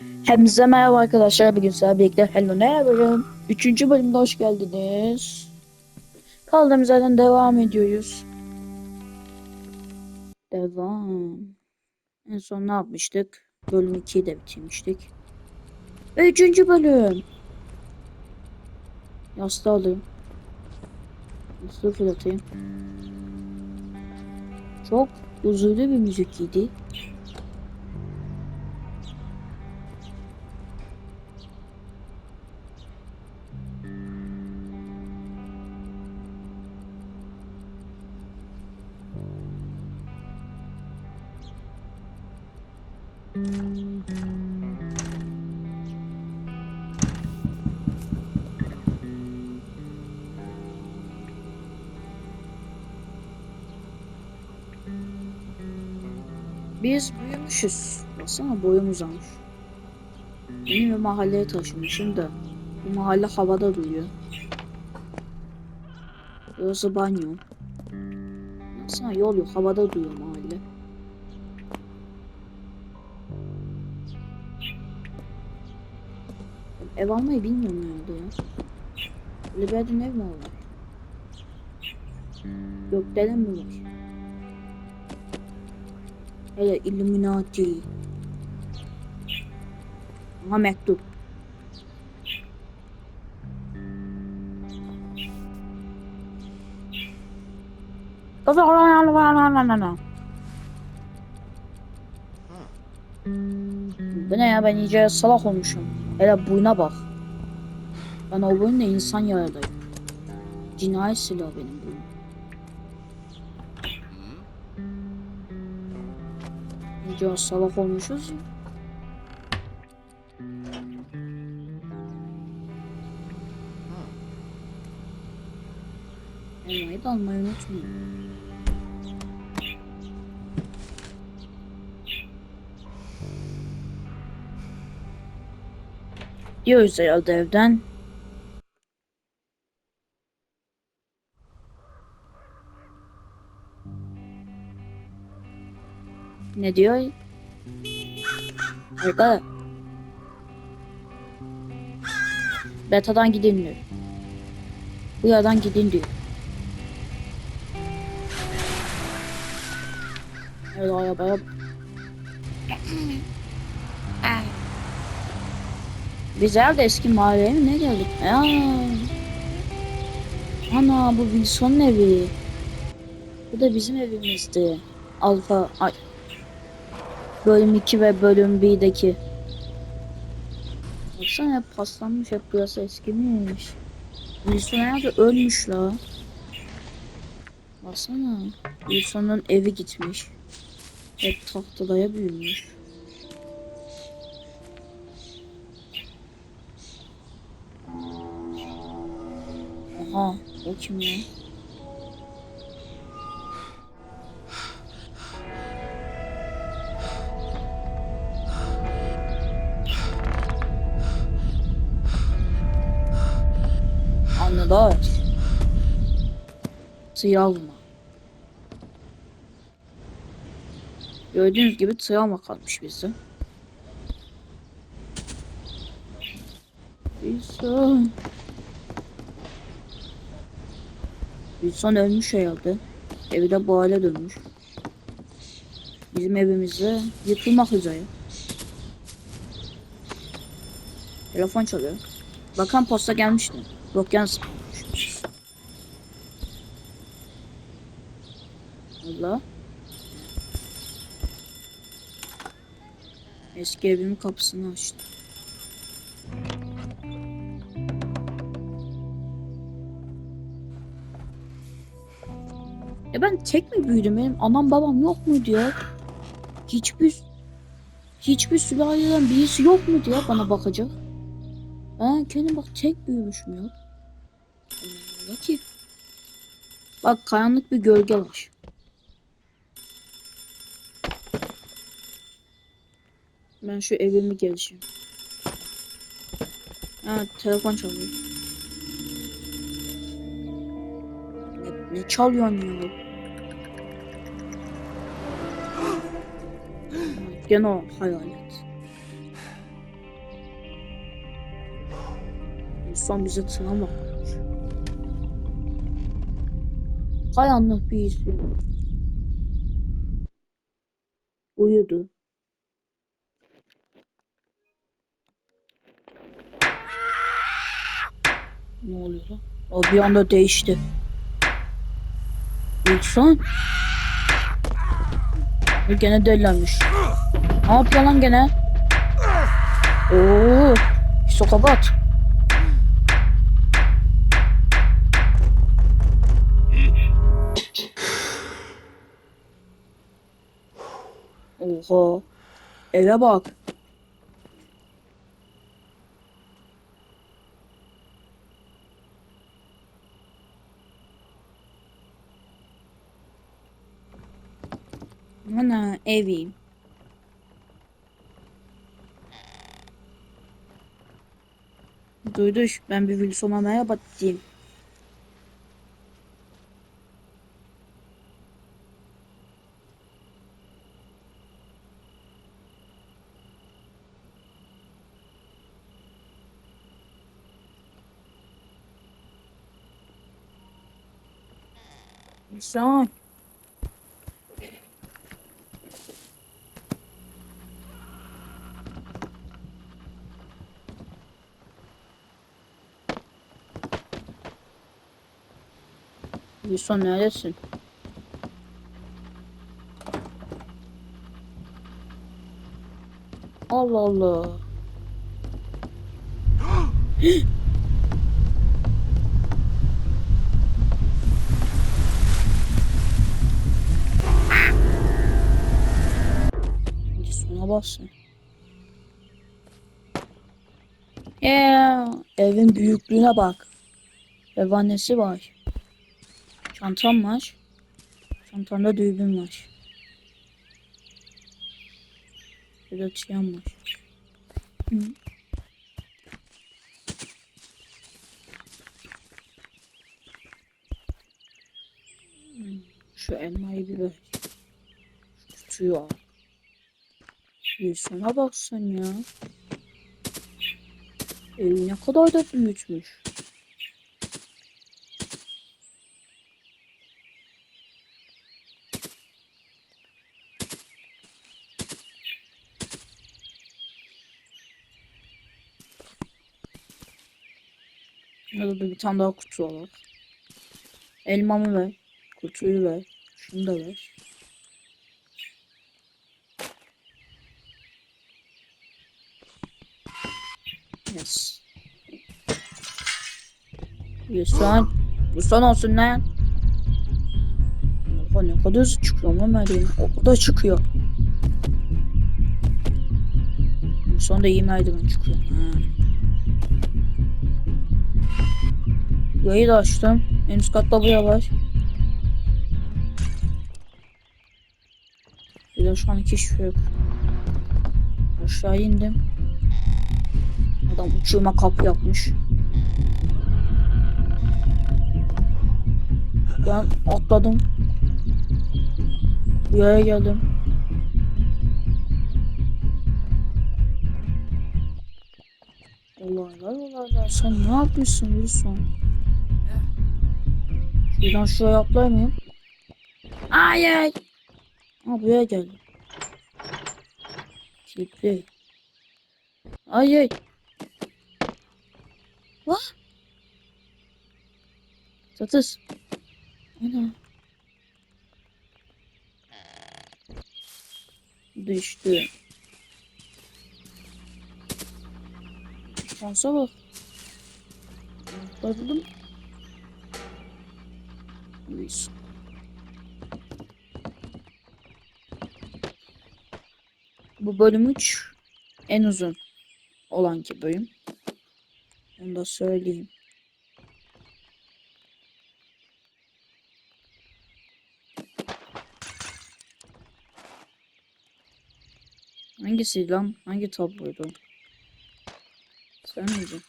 Hepinize merhaba arkadaşlar. Bugün sizlerle birlikte Hello ne yapıyorum? Üçüncü bölümde hoş geldiniz. Kaldığımız yerden devam ediyoruz. Devam. En son ne yapmıştık? Bölüm 2'yi de bitirmiştik. Üçüncü bölüm. Yastığı alayım. Yastığı fırlatayım. Çok huzurlu bir müzikiydi. Biz büyümüşüz. Baksana boyum uzamış. Yeni bir mahalleye taşınmışım da. Bu mahalle havada duruyor. Burası banyo. Baksana yol yok. Havada duruyor Ev almayı bilmiyorum herhalde ya. Yerden ev mi olur? Gökdelen mi var? Hele Illuminati. Aha mektup. Bu ne ya ben iyice salak olmuşum. Hele buyuna bak. Ben o boyunla insan yaradayım. Cinayet silahı benim boyum. İyice salak olmuşuz ya. Elmayı da almayı unutmayın. Diyoruz herhalde evden. Ne diyor? Arka. Beta'dan gidin diyor. Bu yerden gidin diyor. Evet arabaya Biz herhalde eski mahalleye mi ne geldik? Ya. Ana bu Wilson'un evi. Bu da bizim evimizdi. Alfa ay. Bölüm 2 ve bölüm 1'deki. Baksana hep paslanmış hep burası eskimiş. Wilson herhalde ölmüş la. Baksana. Wilson'un evi gitmiş. Hep tahtalaya büyümüş. Aha o kim ya? Anladılar. Travma. Gördüğünüz gibi travma kalmış bizde. Wilson. Wilson ölmüş herhalde. Evi de bu hale dönmüş. Bizim evimizde yıkılmak üzere. Telefon çalıyor. Bakan posta gelmişti. Yok. Allah. Eski evimin kapısını açtı. Ben tek mi büyüdüm? Benim anam babam yok muydu ya? Hiçbir hiçbir sülaleden birisi yok muydu ya bana bakacak? Ben kendim bak tek büyümüşüm ya. Allah ki. Bak karanlık bir gölge var. Ben şu evimi gelişeyim. Ha telefon çalıyor. Ne, ne çalıyorsun ya? Gene o hayalet. İnsan bize travma koymuş. Karanlık bir isim. Uyudu. Ne oluyor lan? O bir anda değişti. İnsan. Bu gene delilenmiş. Ne yapıyor lan gene? Oo, psikopat. Oha. Eve bak. Evim. Duyduş ben bir Wilson'a merhaba diyeyim. Wilson. Wilson neredesin? Allah Allah. Wilson'a bassın. Ya evin büyüklüğüne bak. Ev annesi var. Çantam var. Çantamda düğüm var. Bir de çiyan var. Hı. Şu elmayı bir ver. Bir sana baksan ya. Evi ne kadar da büyütmüş. Tane daha kutu alalım. Elmamı ver. Kutuyu ver. Şunu da ver. Yes. Lütfen. Lütfen olsun lan. Oha ne kadar hızlı çıkıyor ama merdiven. O da çıkıyor. Sonra da iyi merdiven çıkıyor. Ha. Yayı da açtım. En üst katta bu var. Bir de şu an hiçbir şey yok. Aşağı indim. Adam uçurma kapı yapmış. Ben atladım. Buraya geldim. Olaylar olaylar. Sen ne yapıyorsun Wilson? Şuradan şuraya atlayamayayım. Ay ay. Ha buraya geldim. Kilitli. Ay ay. Vah. Satız. Ana. Düştü. Şansa bak. Atladım. Luis. Bu bölüm 3 en uzun olan ki bölüm. Onu da söyleyeyim. Hangisi lan? Hangi tabloydu? miydin?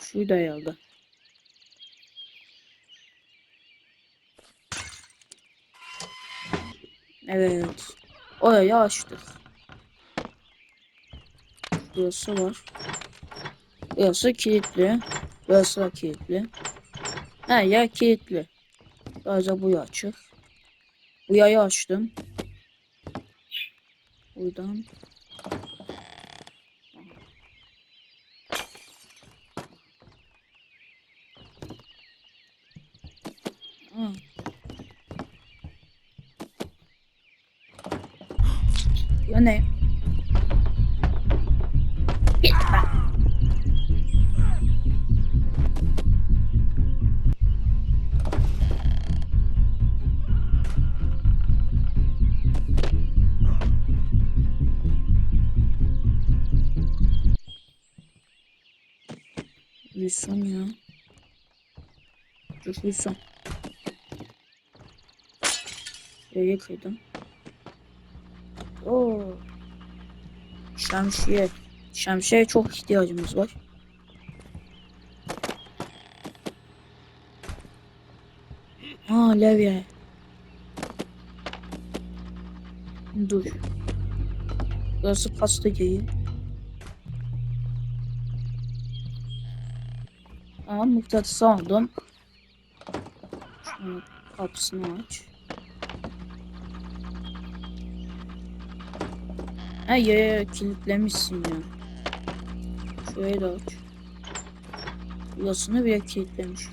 Şuydu herhalde. Evet. Orayı açtık. Burası var. Burası kilitli. Burası da kilitli. Her yer kilitli. Sadece bu açık. Bu yayı açtım. Buradan. Wilson ya. Dur Wilson. Nereye kıydım? Oo. Şemsiye. Şemsiye çok ihtiyacımız var. Ha levye. Dur. Burası pastacıyı. Aa mıknatısı aldım. Şunu kapısını aç. Ha ya, ya kilitlemişsin ya. Şurayı da aç. Burasını bile kilitlemiş.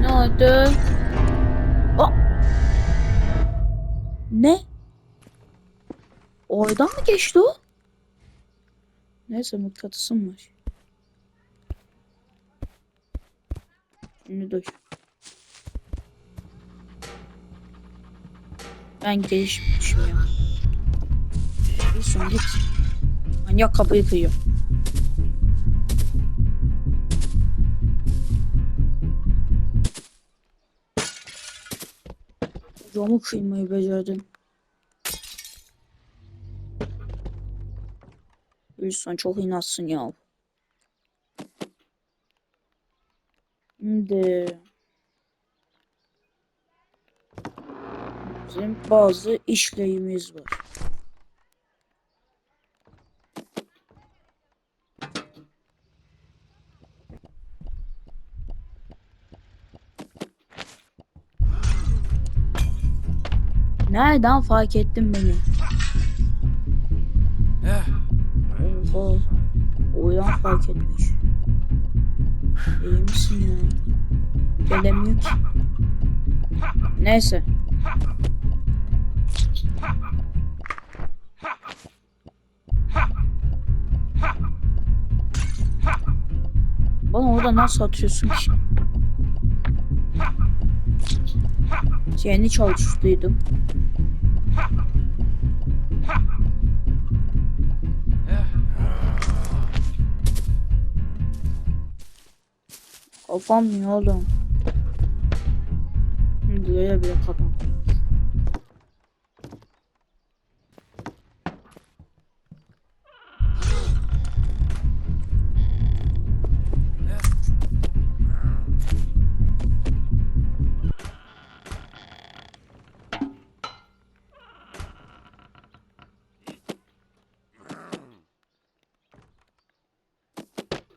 Ne oldu? Aa! Ne? Oradan mı geçti o? Neyse mıknatısım var. Şimdi dur. Ben gelişmişim ya. Bir son git. Manyak kapıyı kıyıyor. Camı kıymayı becerdin. Wilson çok inatsın ya. Şimdi bizim bazı işleyimiz var. Nereden fark ettin beni? Oha. Oradan fark etmiş. İyi misin ya? Gelemiyor ki. Neyse. Bana orada nasıl atıyorsun ki? Yeni çalıştıydım. Kafam ne oğlum? Böyle bile kafam.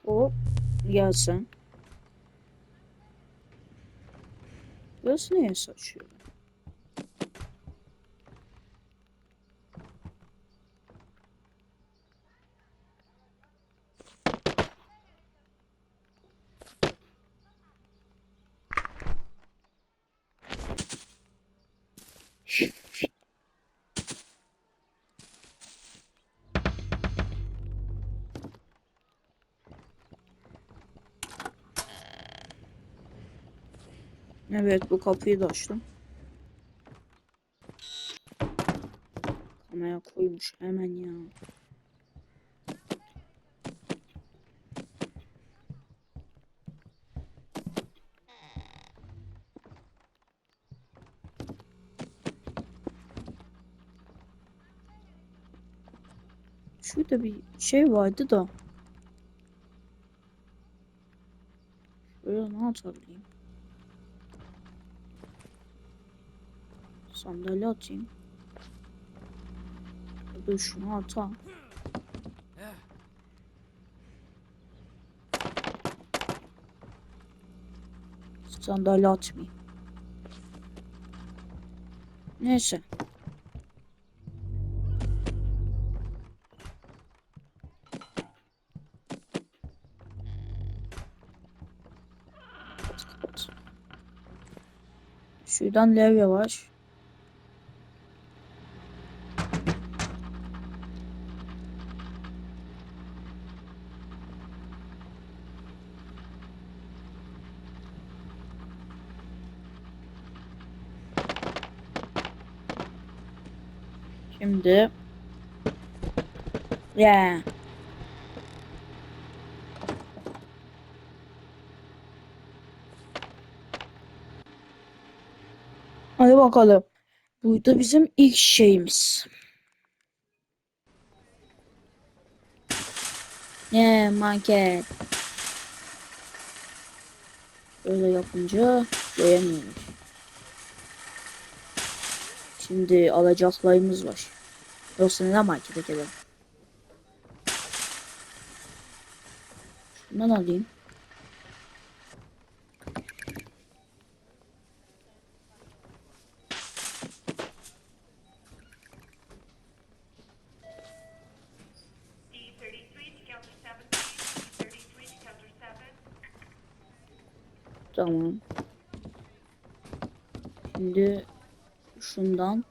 Hop gel sen. Burası neye saçıyor? Evet bu kapıyı da açtım. Kamera koymuş hemen ya. Şurada bir şey vardı da. Şuraya ne atabilirim? Sandalye atayım. Dur şunu atam. Sandalye atmayayım. Neyse. Şuradan levye var. Şimdi ya Hadi bakalım. Bu da bizim ilk şeyimiz. Ne manken. Böyle yapınca göremiyoruz. Şimdi alacaklarımız var. Yoksa neden markete gidelim? Şundan alayım. D33 to counter 7, please. D33 to counter 7. Tamam. Şimdi şundan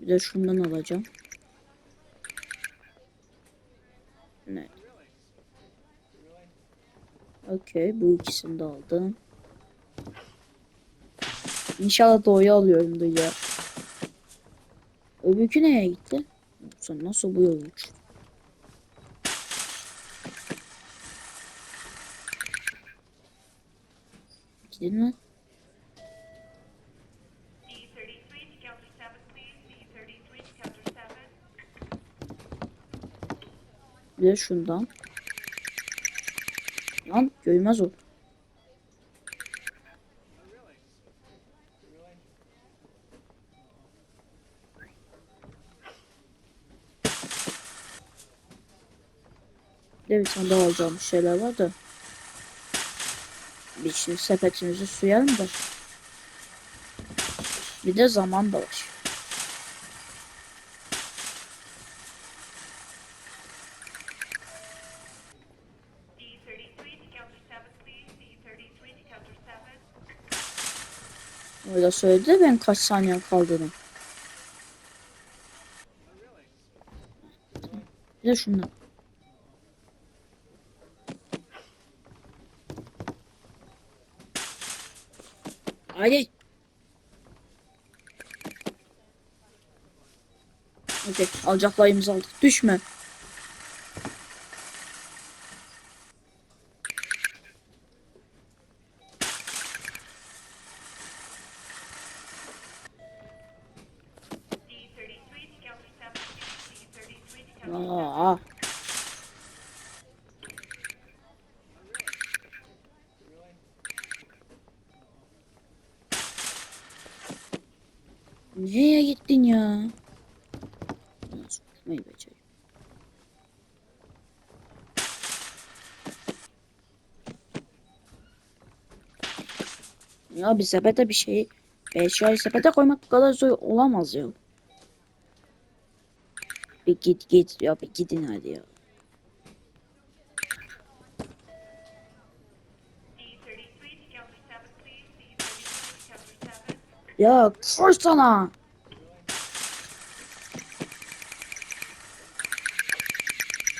bir de şundan alacağım. Okey bu ikisini de aldım. İnşallah doğuyu alıyorum ya. Öbürkü nereye gitti? Sen nasıl bu yolu uç? Gidin mi? D33 to Lan görmez o. Bir bir tane daha alacağım şeyler var da. Bir şimdi sepetimizi suyalım da. Bir de zaman da var. Öyle söyledi ben kaç saniye kaldığını. Bir de şundan. Hadi. Okey alacaklarımızı aldık. Düşme. Nereye gittin ya? Nasıl uçmayı becereyim? Ya bir sepete bir şey eşyayı sepete koymak kadar zor olamaz ya. Bir git git ya bir gidin hadi ya. Ya koş sana.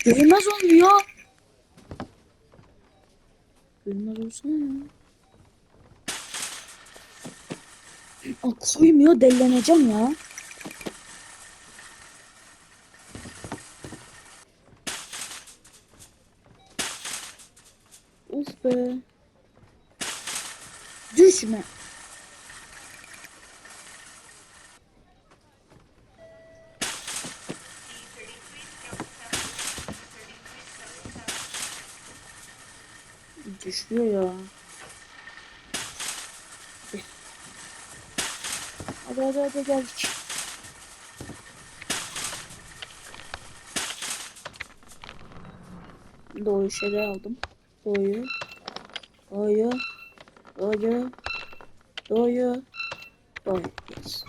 Görmez oldu ya. Görmez olsana ya. Aa, koymuyor delleneceğim ya. Of. Düşme. düşmüyor ya. Hadi hadi hadi geldik. Doğuyu şöyle aldım. Doğuyu. Doğuyu. Doğuyu. Doğuyu. Doğuyu. Yes.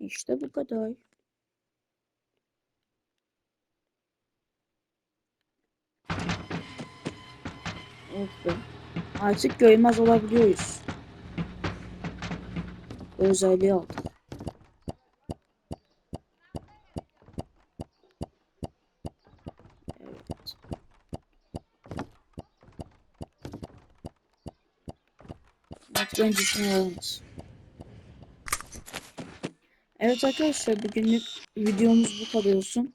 İşte bu kadar. Be. Artık görmez olabiliyoruz. Bu özelliği aldık. Evet. Şunu alalımız. Evet arkadaşlar bugünlük videomuz bu kadar olsun.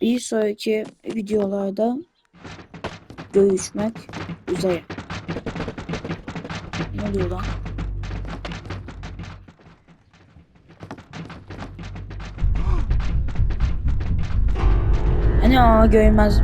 Bir sonraki videolarda görüşmek üzere. Ne oluyor lan? Hani aa görmez